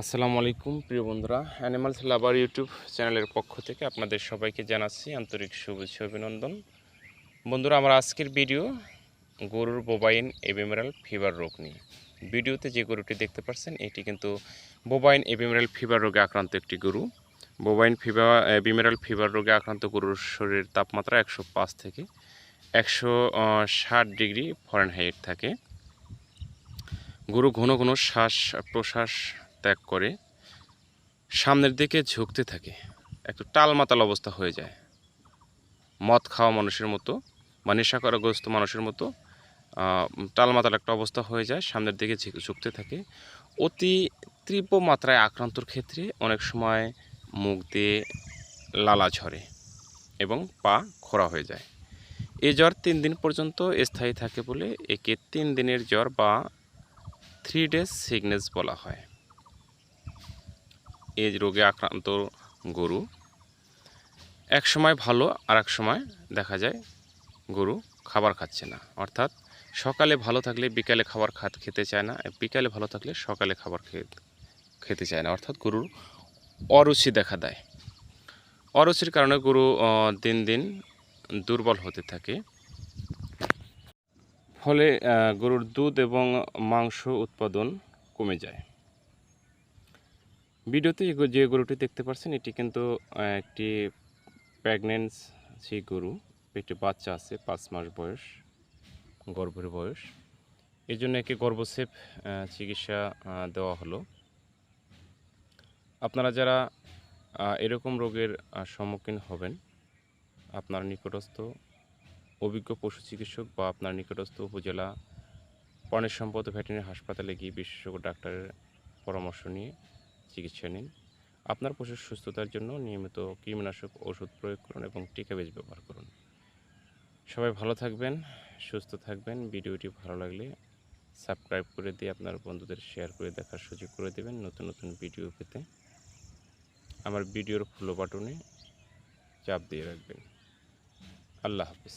আসসালামু আলাইকুম, প্রিয় বন্ধুরা। অ্যানিমালস লাভার ইউটিউব চ্যানেলের পক্ষ থেকে আপনাদের সবাইকে জানাচ্ছি আন্তরিক শুভেচ্ছা অভিনন্দন। বন্ধুরা, আমার আজকের ভিডিও গরুর বোবাইন এবিমেরাল ফিভার রোগ নিয়ে। ভিডিওতে যে গরুটি দেখতে পাচ্ছেন, এটি কিন্তু বোবাইন এবিমেরাল ফিভার রোগে আক্রান্ত একটি গরু। বোবাইন ফিভার এবিমেরাল ফিভার রোগে আক্রান্ত গরুর শরীরের তাপমাত্রা একশো পাঁচ থেকে একশো ষাট ডিগ্রি ফরেনহাইট থাকে। গরু ঘন ঘন শ্বাস প্রশ্বাস ত্যাগ করে সামনের দিকে ঝুঁকতে থাকে। একটু টালমাতাল অবস্থা হয়ে যায়। মদ খাওয়া মানুষের মতো বা নেশাকরগ্রস্ত মানুষের মতো টালমাতাল একটা অবস্থা হয়ে যায়, সামনের দিকে ঝুঁক- ঝুঁকতে থাকে। অতি তীব্র মাত্রায় আক্রান্তর ক্ষেত্রে অনেক সময় মুখ দিয়ে লালা ঝরে এবং পা খোড়া হয়ে যায়। এই জ্বর তিন দিন পর্যন্ত স্থায়ী থাকে বলে একে তিন দিনের জ্বর বা থ্রি ডেজ সিগনেস বলা হয়। এই রোগে আক্রান্ত গরু। এক সময় ভালো আর এক সময় দেখা যায় গরু খাবার খাচ্ছে না। অর্থাৎ সকালে ভালো থাকলে বিকালে খাবার খাত খেতে চায় না, বিকালে ভালো থাকলে সকালে খাবার খেতে খেতে চায় না। অর্থাৎ গরুর অরুচি দেখা দেয়। অরুচির কারণে গরু দিন দিন দুর্বল হতে থাকে। ফলে গরুর দুধ এবং মাংস উৎপাদন কমে যায়। ভিডিওতে যে গরুটি দেখতে পাচ্ছেন এটি কিন্তু একটি প্রেগনেন্সি গরু। পেটে বাচ্চা আছে, পাঁচ মাস বয়স, গর্ভের বয়স। এই জন্য একে গর্ভসেপ চিকিৎসা দেওয়া হলো। আপনারা যারা এরকম রোগের সম্মুখীন হবেন, আপনার নিকটস্থ অভিজ্ঞ পশু চিকিৎসক বা আপনার নিকটস্থ উপজেলা প্রাণী সম্পদ ভেটেরিনারি হাসপাতালে গিয়ে বিশেষজ্ঞ ডাক্তারের পরামর্শ নিয়ে চিকিৎসা নিন। আপনার পশুর সুস্থতার জন্য নিয়মিত কীটনাশক ওষুধ প্রয়োগ করুন এবং টিকা বেজ ব্যবহার করুন। সবাই ভালো থাকবেন, সুস্থ থাকবেন। ভিডিওটি ভালো লাগলে সাবস্ক্রাইব করে দিয়ে আপনার বন্ধুদের শেয়ার করে দেখার সুযোগ করে দেবেন নতুন নতুন ভিডিও পেতে। আমার ভিডিওর ফলো বাটনে চাপ দিয়ে রাখবেন। আল্লাহ হাফিজ।